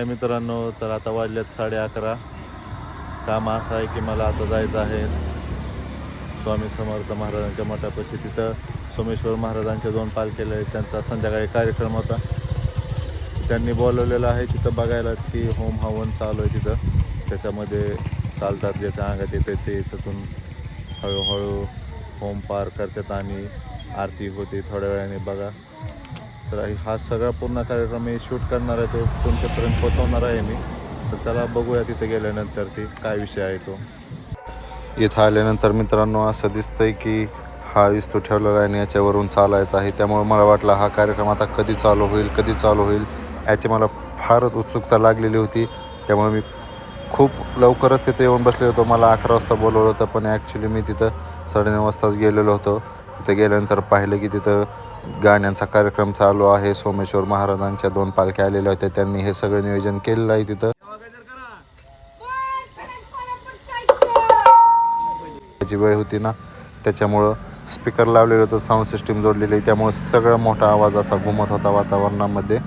हाय मित्रांनो तर आता वाजल्यात साडे अकरा. काम असं आहे की मला आता जायचं आहे. स्वामी समर्थ महाराजांच्या मठापाशी तिथं सोमेश्वर महाराजांच्या दोन पालखेला आहेत. त्यांचा संध्याकाळी कार्यक्रम होता. त्यांनी बोलवलेलं आहे तिथं बघायला की होम हवन चालू आहे तिथं. त्याच्यामध्ये चालतात ज्याच्या अंगात येते ते तिथून हळूहळू होम पार करतात आणि आरती होते थोड्या वेळाने बघा. तर हा सगळा पूर्ण कार्यक्रम मी शूट करणार आहे तो तुमच्यापर्यंत पोचवणार आहे मी. तर त्याला बघूया तिथे गेल्यानंतर ती काय विषय आहे तो. इथं आल्यानंतर मित्रांनो असं दिसतंय की हा विस्तू ठेवलेला आहे आणि याच्यावरून चालायचा आहे. त्यामुळे मला वाटलं हा कार्यक्रम आता कधी चालू होईल कधी चालू होईल याची मला फारच उत्सुकता लागलेली होती. त्यामुळे मी खूप लवकरच तिथे येऊन बसले होतो. मला अकरा वाजता बोलवलं होतं पण ॲक्च्युली मी तिथं साडेनऊ वाजताच गेलेलो होतो. तिथं गेल्यानंतर पाहिलं की तिथं गाण्यांचा कार्यक्रम चालू आहे. सोमेश्वर महाराजांच्या दोन पालख्या आलेल्या होत्या. त्यांनी हे सगळं नियोजन केलेलं आहे तिथं. त्याची वेळ होती ना. त्याच्यामुळं स्पीकर लावलेलं होतं साऊंड सिस्टीम जोडलेली आहे. त्यामुळं सगळा मोठा आवाज असा घुमत होता वातावरणामध्ये.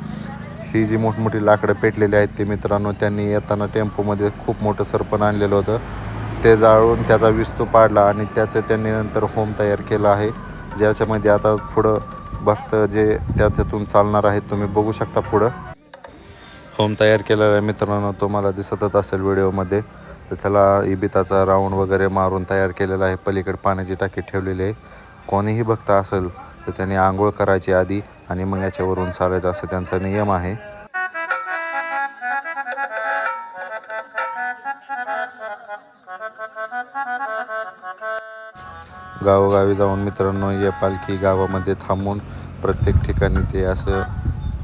ही जी मोठमोठी लाकडं पेटलेली आहेत ते मित्रांनो त्यांनी येताना टेम्पोमध्ये खूप मोठं सरपण आणलेलं होतं. ते जाळून त्याचा विस्तू पाडला आणि त्याचं त्यांनी नंतर होम तयार केला आहे. ज्याच्यामध्ये आता पुढं भक्त जे त्याच्यातून चालणार आहेत तुम्ही बघू शकता पुढं. होम तयार केलेला आहे मित्रांनो तुम्हाला दिसतच असेल व्हिडिओमध्ये. तर त्याला इबिताचा राऊंड वगैरे मारून तयार केलेला आहे. पलीकडे पाण्याची टाकी ठेवलेली आहे. कोणीही भक्त असेल तर त्यांनी आंघोळ करायची आधी आणि मग याच्यावरून चालायचं असं त्यांचा नियम आहे. गावोगावी जाऊन मित्रांनो या पालखी गावामध्ये थांबून प्रत्येक ठिकाणी ते असं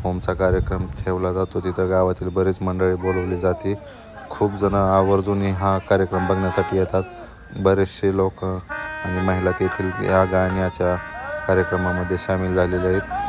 होमचा कार्यक्रम ठेवला जातो. तिथं गावातील बरेच मंडळी बोलवली जाते. खूप जण आवर्जूनही हा कार्यक्रम बघण्यासाठी येतात. बरेचसे लोक आणि महिला तेथील या गाण्याच्या कार्यक्रमामध्ये सामील झालेले आहेत.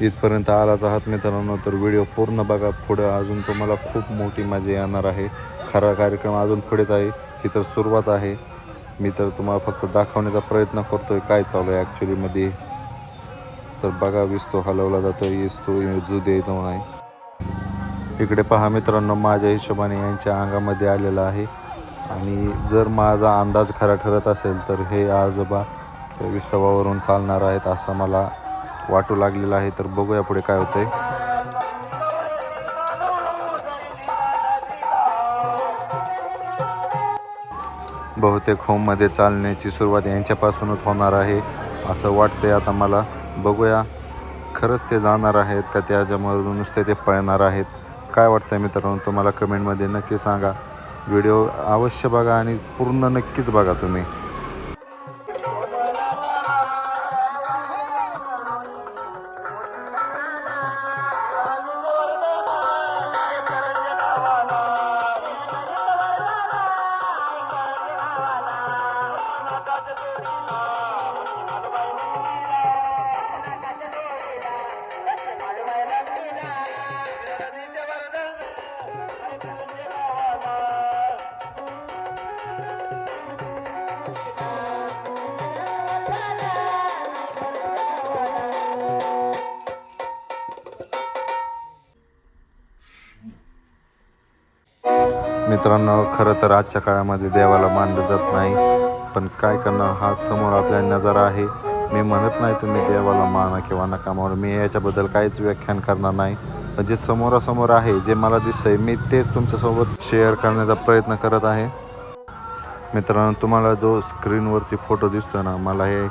इथपर्यंत आलाच आहात मित्रांनो तर व्हिडिओ पूर्ण बघा. पुढं अजून तुम्हाला खूप मोठी मजा येणार आहे. खरा कार्यक्रम अजून पुढेच आहे. ही तर सुरुवात आहे. मी तर तुम्हाला फक्त दाखवण्याचा प्रयत्न करतोय काय चालू आहे ॲक्च्युलीमध्ये तर बघा विस्तो हलवला जातो येतो जू देतो नाही. इकडे पहा मित्रांनो माझ्या हिशोबाने यांच्या अंगामध्ये आलेला आहे. आणि जर माझा अंदाज खरा ठरत असेल तर हे आजोबा त्या विस्तवावरून चालणार आहेत असं मला वाटू लागलेलं आहे. तर बघूया पुढे काय होतंय. बहुतेक होममध्ये चालण्याची सुरुवात यांच्यापासूनच होणार आहे असं वाटतंय आता मला. बघूया खरंच ते जाणार आहेत का त्याच्यामधून नुसते ते पळणार आहेत? काय वाटतंय मित्रांनो? तुम्हाला कमेंटमध्ये नक्की सांगा. व्हिडिओ अवश्य बघा आणि पूर्ण नक्कीच बघा तुम्ही. मित्रांनो खरं तर आजच्या काळामध्ये देवाला मानलं जात नाही पण काय करणार? हा समोर आपल्या नजारा आहे. मी म्हणत नाही तुम्ही देवाला माना किंवा नका म्हणून मी याच्याबद्दल काहीच व्याख्यान करणार नाही. जे समोरासमोर आहे जे मला दिसतंय मी तेच तुमच्यासोबत शेअर करण्याचा प्रयत्न करत आहे. मित्रांनो तुम्हाला जो स्क्रीनवरती फोटो दिसतो ना मला हे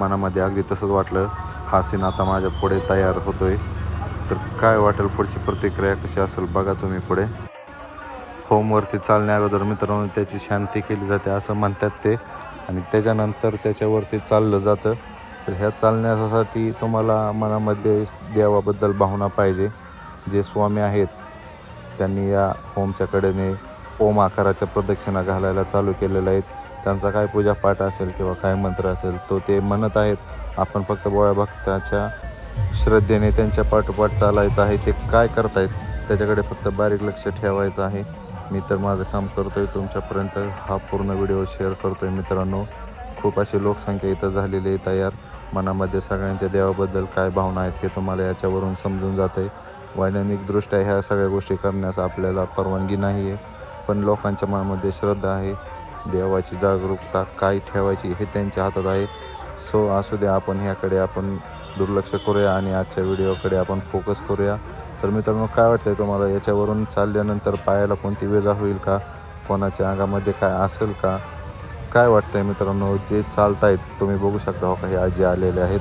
मनामध्ये अगदी तसंच वाटलं. हा सीन आता माझ्या पुढे तयार होतोय. तर काय वाटेल पुढची प्रतिक्रिया कशी असेल बघा तुम्ही पुढे. होमवरती चालण्या अगोदर मित्रांनो त्याची शांती केली जाते असं म्हणतात ते. आणि त्याच्यानंतर त्याच्यावरती चाललं जातं. तर ह्या चालण्यासाठी तुम्हाला मनामध्ये देवाबद्दल भावना पाहिजे. जे स्वामी आहेत त्यांनी या होमच्या कडेने ओम आकाराच्या प्रदक्षिणा घालायला चालू केलेल्या आहेत. त्यांचा काय पूजापाठ असेल किंवा काय मंत्र असेल तो ते म्हणत आहेत. आपण फक्त बोळ्या भक्ताच्या श्रद्धेने त्यांच्या पाठोपाठ चालायचं आहे ते काय करतायत त्याच्याकडे फक्त बारीक लक्ष ठेवायचं आहे. मी तर माझं काम करतो आहे तुमच्यापर्यंत हा पूर्ण व्हिडिओ शेअर करतो आहे मित्रांनो. खूप अशी लोकसंख्या इथं झालेली आहे तयार. मनामध्ये सगळ्यांच्या देवाबद्दल काय भावना आहेत हे तुम्हाला याच्यावरून समजून जातं आहे वैज्ञानिकदृष्ट्या ह्या सगळ्या गोष्टी करण्यास आपल्याला परवानगी नाही आहे पण लोकांच्या मनामध्ये श्रद्धा आहे. देवाची जागरूकता काय ठेवायची हे त्यांच्या हातात आहे. सो असू द्या आपण ह्याकडे आपण दुर्लक्ष करूया आणि आजच्या व्हिडिओकडे आपण फोकस करूया. तर मित्रांनो काय वाटतं तुम्हाला? याच्यावरून चालल्यानंतर पायाला कोणती वेजा होईल का? कोणाच्या अंगामध्ये काय असेल का? काय वाटतंय मित्रांनो? जे चालतायत तुम्ही बघू शकता हो का? हे आजी आलेले आहेत.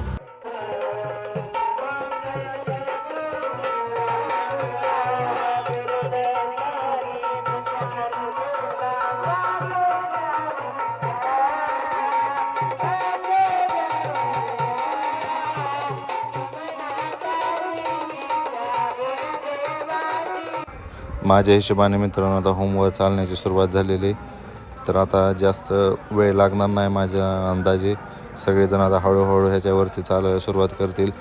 माझ्या हिशोबाने मित्रांनो आता होमवर चालण्याची सुरुवात झालेली आहे. तर आता जास्त वेळ लागणार नाही माझ्या अंदाजे. सगळेजण आता हळूहळू ह्याच्यावरती चालायला सुरुवात करतील.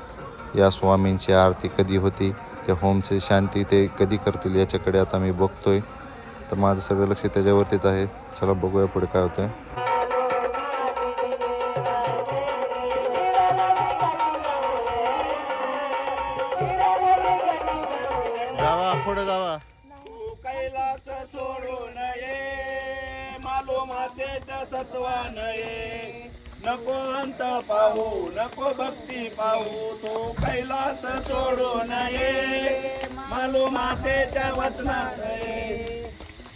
या स्वामींची आरती कधी होती त्या होमची शांती ते कधी करतील याच्याकडे आता मी बघतोय. तर माझं सगळं लक्ष त्याच्यावरतीच आहे. चला बघूया पुढे काय होतंय. सत्वा नये नको अंत पाहू नको भक्ती पाहू तो कैलास सोडू नये. मालू मातेच्या वचनात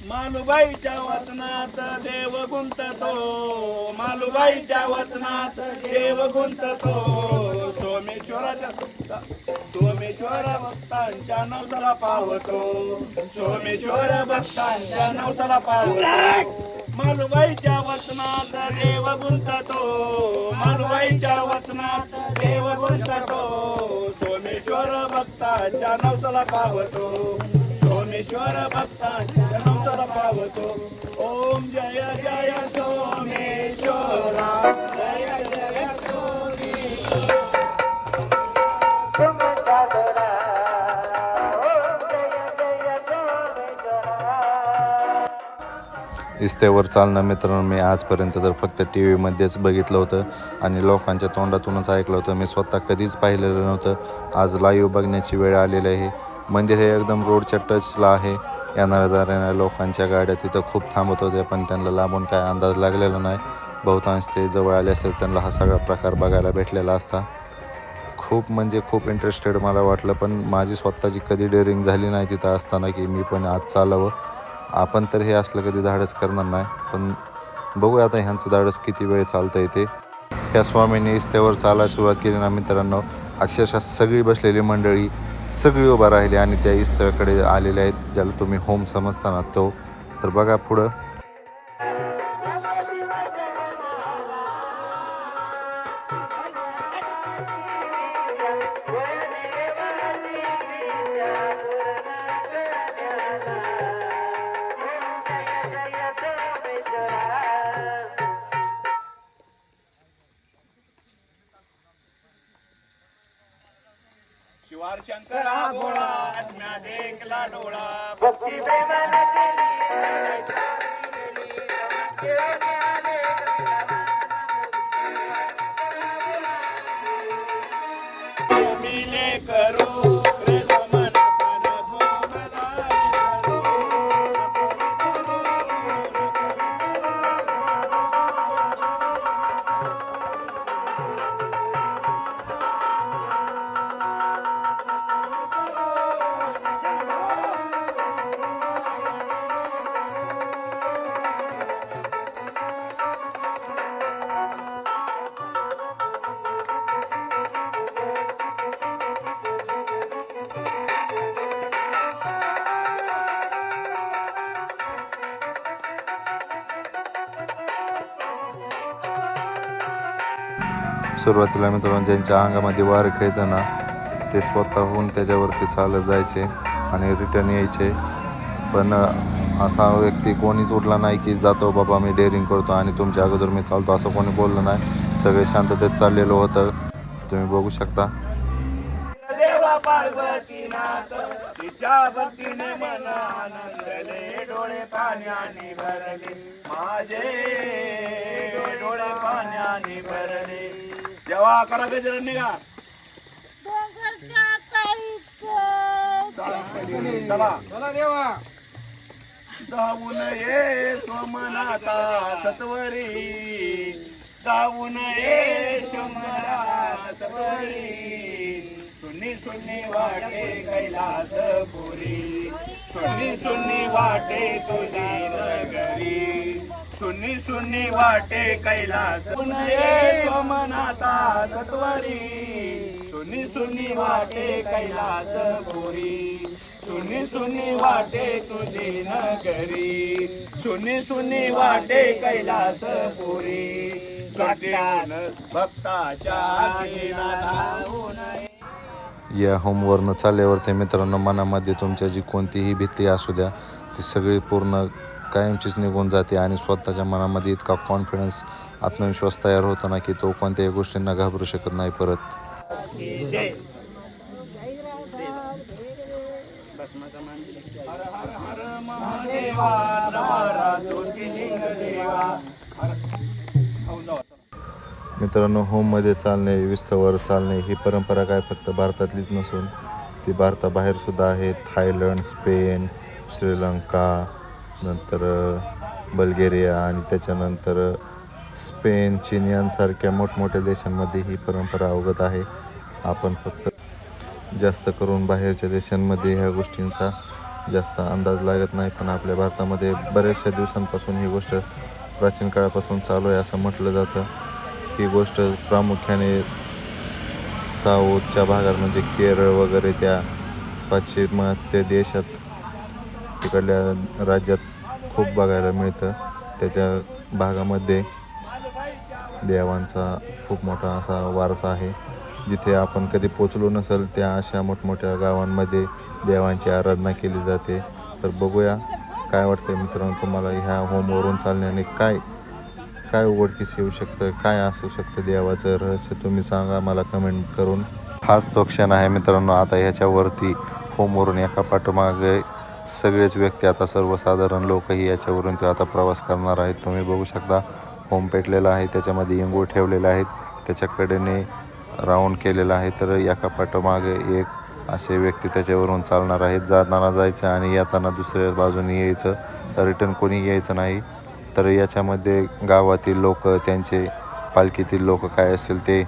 मालुबाईच्या वचनात देव गुंततो. मालुबाईच्या वचनात देव गुंततो. सोमेश्वराच्या सोमेश्वर भक्तांच्या नवसाला पावतो. सोमेश्वर भक्तांच्या नवसाला पावतो. मालुबाईच्या वचनात देव गुंततो. मालुबाईच्या वचनात देव गुंततो. सोमेश्वर भक्ताच्या नवसाला पावतो. सोमेश्वर भक्ताच्या नवसाला पावतो. ओम जय जय सोमेश्वरा. जय जय सोमेश्वर. इस्त्यावर चालणं मित्रांनो मी आजपर्यंत तर फक्त टी व्हीमध्येच बघितलं होतं आणि लोकांच्या तोंडातूनच ऐकलं होतं. मी स्वतः कधीच पाहिलेलं नव्हतं. आज लाईव्ह बघण्याची वेळ आलेली आहे. मंदिर हे एकदम रोडच्या टचला आहे. येणाऱ्या जाणाऱ्या लोकांच्या गाड्या तिथं खूप थांबत होत्या पण त्यांना लांबून काय अंदाज लागलेला नाही. बहुतांश ते जवळ आले असते त्यांना हा सगळा प्रकार बघायला भेटलेला असता. खूप म्हणजे खूप इंटरेस्टेड मला वाटलं पण माझी स्वतःची कधी डेअरिंग झाली नाही तिथं असताना की मी पण आज चालावं. आपण तर हे असलं कधी धाडस करणार नाही पण बघूया आता ह्यांचं धाडस किती वेळ चालतं येते ह्या स्वामींनी इस्त्यावर चालायला सुरुवात केली ना मित्रांनो. अक्षरशः सगळी बसलेली मंडळी सगळी उभा राहिली आणि त्या इस्त्याकडे आलेल्या आहेत ज्याला तुम्ही होम समजताना तो. तर बघा पुढं. सुरुवातीला मित्रांनो ज्यांच्या अंगामध्ये वार खेळतं ना ते स्वतःहून त्याच्यावरती चालत जायचे आणि रिटर्न यायचे. पण असा व्यक्ती कोणीच उठला नाही की जातो बाबा मी डेअरिंग करतो आणि तुमच्या अगोदर मी चालतो. असं कोणी बोललं नाही. सगळे शांततेत चाललेलं होतं. तुम्ही बघू शकता. पार्वतीनाथ तिच्या भक्तीने मन आनंदले डोळे पाण्याने भरले. माझे डोळे पाण्याने भरले. देवा करा गजर निघा. काळीचं. चला. धावून ये सोमनाथा सत्वरी. धावून ये शंभरा सत्वरी. सुनी सुनी वाटे कैलास पुरी सुनी सुनी वाटे तुझी नगरी. सुनी सुनी वाटे कैलास. सोमनाथा सत्वरी. सुनी सुनी वाटे कैलास पुरी. सुनी सुनी वाटे तुझी नगरी. सुनी सुनी वाटे कैलास पुरी. भक्ताच्या या होमवरनं चालल्यावरती मित्रांनो मनामध्ये तुमच्या जी कोणतीही भीती असू द्या ती सगळी पूर्ण कायमचीच निघून जाते आणि स्वतःच्या मनामध्ये इतका कॉन्फिडन्स आत्मविश्वास तयार होतो ना की तो कोणत्याही गोष्टींना घाबरू शकत नाही परत. मित्रांनो होममध्ये चालणे विस्तवर चालणे ही परंपरा काय फक्त भारतातलीच नसून ती भारताबाहेर सुद्धा आहे. थायलंड स्पेन श्रीलंका नंतर बल्गेरिया आणि त्याच्यानंतर स्पेन चीन यांसारख्या मोठमोठ्या देशांमध्ये ही परंपरा अवगत आहे. आपण फक्त जास्त करून बाहेरच्या देशांमध्ये ह्या गोष्टींचा जास्त अंदाज लागत नाही पण आपल्या भारतामध्ये बऱ्याचशा दिवसांपासून ही गोष्ट प्राचीन काळापासून चालू आहे असं म्हटलं जातं. ही गोष्ट प्रामुख्याने साऊथच्या भागात म्हणजे केरळ वगैरे त्या पाश्चिमात्य देशात तिकडल्या राज्यात खूप बघायला मिळतं. त्याच्या भागामध्ये देवांचा खूप मोठा असा वारसा आहे. जिथे आपण कधी पोचलो नसेल त्या अशा मोठमोठ्या गावांमध्ये देवांची आराधना केली जाते. तर बघूया काय वाटतं मित्रांनो तुम्हाला ह्या होमवरून चालण्याने काय काय उघडकीस येऊ शकतं काय असू शकतं देवाचं रहस्य तुम्ही सांगा मला कमेंट करून. हाच तो क्षण आहे मित्रांनो आता ह्याच्यावरती होमवरून एका पाठोमागे सगळेच व्यक्ती आता सर्वसाधारण लोकही याच्यावरून ते आता प्रवास करणार आहेत. तुम्ही बघू शकता होम पेटलेला आहे त्याच्यामध्ये इंगूळ ठेवलेले आहेत त्याच्याकडेने राऊंड केलेला आहे. तर एका पाठोमागे एक असे व्यक्ती त्याच्यावरून चालणार आहेत. जाताना जायचं आणि येताना दुसऱ्या बाजूने यायचं. रिटर्न कोणी यायचं नाही. तर याच्यामध्ये गावातील लोक त्यांचे पालखीतील लोक काय असेल ते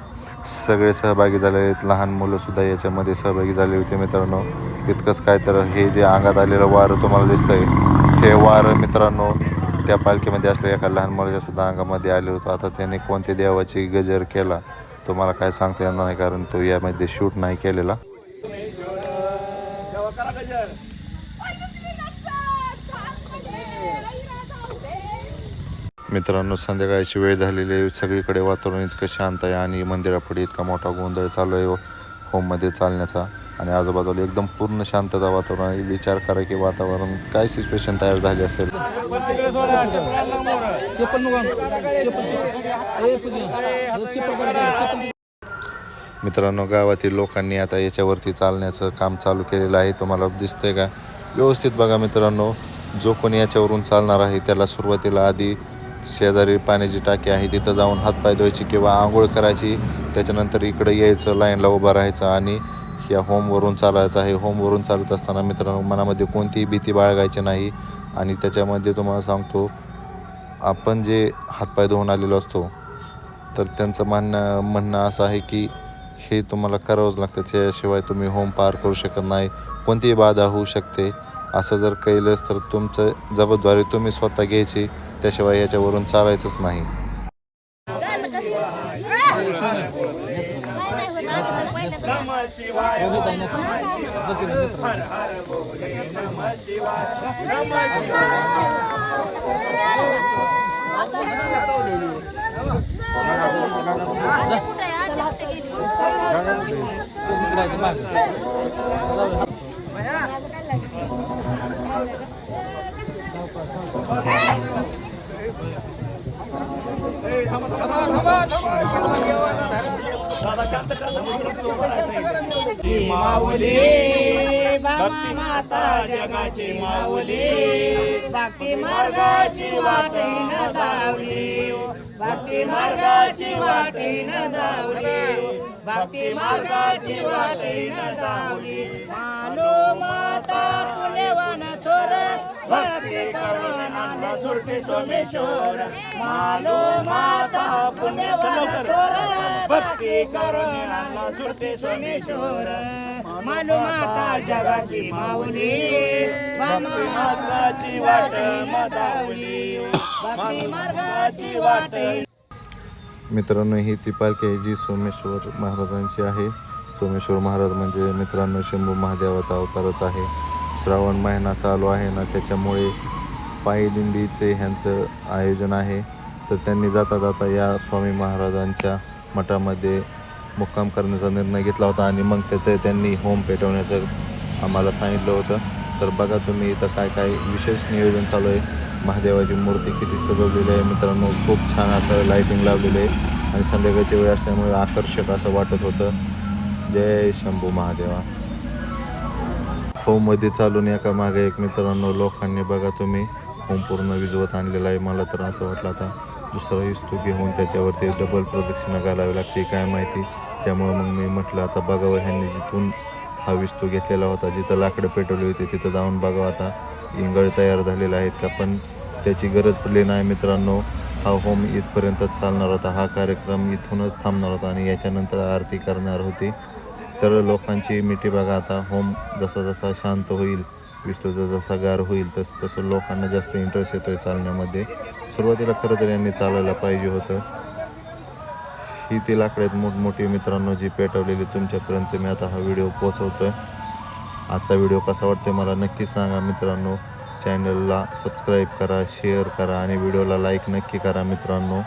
सगळे सहभागी झालेले आहेत. लहान मुलंसुद्धा याच्यामध्ये सहभागी झाले होते मित्रांनो. इतकंच काय तर हे जे अंगात आलेलं वारं तुम्हाला दिसतंय हे वारं मित्रांनो त्या पालखीमध्ये असलेल्या एका लहान मुलाच्या सुद्धा अंगामध्ये आले होतं. आता त्याने कोणत्या देवाची गजर केला तुम्हाला काय सांगता येणार नाही कारण तो यामध्ये शूट नाही केलेला देवा करा गजर मित्रांनो संध्याकाळची वेळ झालेली आहे. सगळीकडे वातावरण इतकं शांत आहे आणि मंदिरापुढे इतका मोठा गोंधळ चालू आहे. होममध्ये चालण्याचा आणि आजूबाजूला एकदम पूर्ण शांतता वातावरण आहे. विचार करा की वातावरण काय सिच्युएशन तयार झाली असेल? मित्रांनो गावातील लोकांनी आता याच्यावरती चालण्याचं काम चालू केलेलं आहे. तुम्हाला दिसतंय का? व्यवस्थित बघा मित्रांनो जो कोणी याच्यावरून चालणार आहे त्याला सुरुवातीला आधी शेजारी पाण्याची टाकी आहे तिथं जाऊन हातपाय धुवायची किंवा आंघोळ करायची. त्याच्यानंतर इकडं यायचं लाईनला उभं राहायचं आणि या होमवरून चालायचं आहे. होमवरून चालत असताना मित्रांनो मनामध्ये कोणतीही भीती बाळगायची नाही. आणि त्याच्यामध्ये तुम्हाला सांगतो आपण जे हातपाय धुवून आलेलो असतो तर त्यांचं म्हणणं म्हणणं असं आहे की हे तुम्हाला करावंच लागतं. त्याशिवाय तुम्ही होम पार करू शकत नाही. कोणतीही बाधा होऊ शकते. असं जर केलंच तर तुमचं जबाबदारी तुम्ही स्वतः घ्यायची. त्याशिवाय याच्यावरून चालायचंच नाही. माऊली भक्ती माता जगाची माऊली भक्ती मार्गाची वाटेन धावली भक्ती मार्गाची वाटेन धावली भक्ती मार्गाची वाटेन धावली मानो माता भक्ती करुणानंद आणले सुरती सोमेश्वर। मालो माता पुण्यवान भक्ती करुणानंद आणला सुरती सोमेश्वर। मालो माता जगाची माऊली। भक्ती मार्गाची वाट मदावली भक्ती मार्गाची वाट। मित्रांनो ही ती पालखी आहे जी सोमेश्वर महाराजांची आहे. सोमेश्वर महाराज म्हणजे मित्रांनो शंभू महादेवाचा अवतारच आहे. श्रावण महिना चालू आहे ना त्याच्यामुळे पायदिंडीचे ह्यांचं आयोजन आहे. तर त्यांनी जाता जाता या स्वामी महाराजांच्या मठामध्ये मुक्काम करण्याचा निर्णय घेतला होता आणि मग तिथे त्यांनी होम पेटवण्याचं आम्हाला सांगितलं होतं. तर बघा तुम्ही इथं काय काय विशेष नियोजन चालू आहे. महादेवाची मूर्ती किती सजवलेली आहे मित्रांनो. खूप छान असं लाईटिंग लावलेली आहे. आणि संध्याकाळची वेळ असल्यामुळे आकर्षक असं वाटत होतं. जय शंभू महादेवा. होममध्ये चालून एका मागे एक मित्रांनो लोकांनी बघा तुम्ही होम पूर्ण विजवत आणलेला आहे. मला तर असं वाटलं आता दुसरा इस्तू घेऊन त्याच्यावरती डबल प्रदक्षिणा घालावी लागते काय माहिती. त्यामुळं मग मी म्हटलं आता बघावं ह्यांनी जिथून हा विस्तू घेतलेला होता जिथं लाकडं पेटवली होती तिथं जाऊन बघावं आता. इंगळ तयार झालेला आहेत का? पण त्याची गरज पडली नाही मित्रांनो. हा होम इथपर्यंतच चालणार होता. हा कार्यक्रम इथूनच थांबणार होता आणि याच्यानंतर आरती करणार होती. तर लोकांची मिठी बघा आता. होम जसा जसा शांत होईल विष्णूचा जसा गार होईल तस तसं लोकांना जास्त इंटरेस्ट येतोय चालण्यामध्ये. सुरुवातीला खरं तर यांनी चालायला पाहिजे होतं. ही ती लाकडात मोठमोठी मित्रांनो जी पेटवलेली तुमच्यापर्यंत मी आता हा व्हिडिओ पोचवतो आहे आजचा व्हिडिओ कसा वाटतो मला नक्की सांगा मित्रांनो. चॅनलला सबस्क्राईब करा शेअर करा आणि व्हिडिओला लाईक नक्की करा मित्रांनो.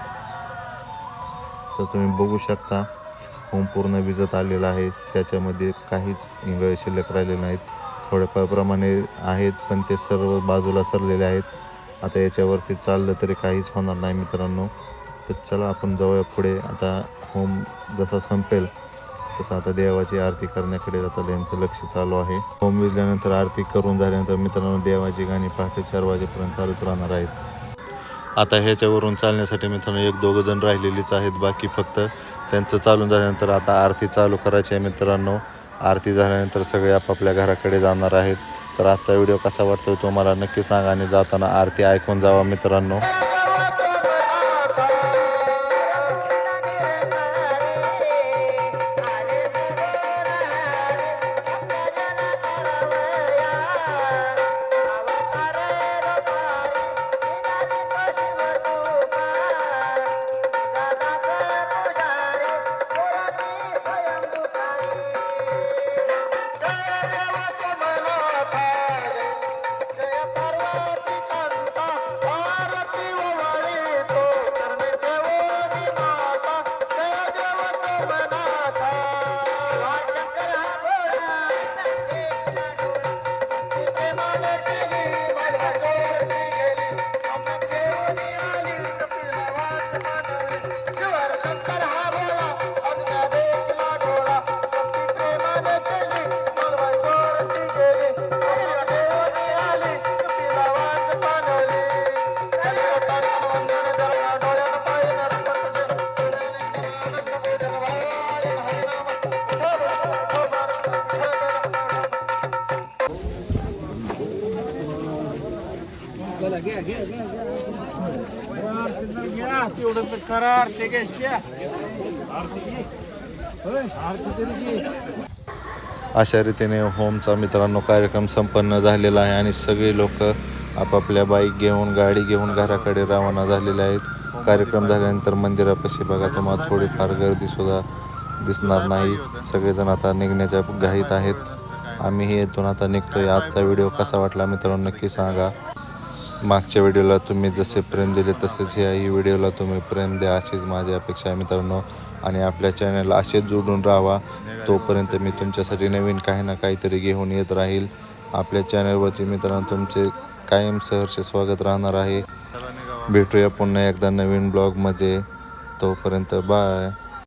तर तुम्ही बघू शकता. होम पूर्ण विजत आलेला आहे. त्याच्यामध्ये काहीच इंगळे शिल्लक राहिले नाहीत. थोड्याफार प्रमाणे आहेत पण ते सर्व बाजूला सरलेले आहेत. आता याच्यावरती चाललं तरी काहीच होणार नाही मित्रांनो. तर चला आपण जाऊया पुढे. आता होम जसा संपेल तसं आता देवाची आरती करण्याकडे आता यांचं लक्ष चालू आहे. होम विजल्यानंतर आरती करून झाल्यानंतर मित्रांनो देवाची गाणी पहाटे चार वाजेपर्यंत चालूच राहणार आहेत. आता ह्याच्यावरून चालण्यासाठी मित्रांनो एक दोघं जण राहिलेलीच आहेत. बाकी फक्त त्यांचं चालून झाल्यानंतर आता आरती चालू करायची आहे मित्रांनो. आरती झाल्यानंतर सगळे आपापल्या घराकडे जाणार आहेत. तर आजचा व्हिडिओ कसा वाटतो तो मला नक्की सांगा आणि जाताना आरती ऐकून जावा मित्रांनो. तेवढं अशा रीतीने होमचा मित्रांनो कार्यक्रम संपन्न झालेला आहे आणि सगळे लोक आपापल्या बाईक घेऊन गाडी घेऊन घराकडे रवाना झालेले आहेत. कार्यक्रम झाल्यानंतर मंदिरापाशी बघा तुम्हाला थोडीफार गर्दी सुद्धा दिसणार नाही. सगळेजण आता निघण्याच्या घाईत आहेत. आम्हीही येथून आता निघतोय. आजचा व्हिडिओ कसा वाटला मित्रांनो नक्की सांगा. मागच्या व्हिडिओला तुम्ही जसे प्रेम दिले तसेच याही व्हिडिओला तुम्ही प्रेम द्या अशीच माझी अपेक्षा आहे मित्रांनो. आणि आपल्या चॅनलला असेच जोडून राहावा. तोपर्यंत मी तुमच्यासाठी नवीन काही ना काहीतरी घेऊन येत राहील. आपल्या चॅनलवरती मित्रांनो तुमचे कायम सहर्ष स्वागत राहणार आहे. भेटूया पुन्हा एकदा नवीन ब्लॉगमध्ये तोपर्यंत बाय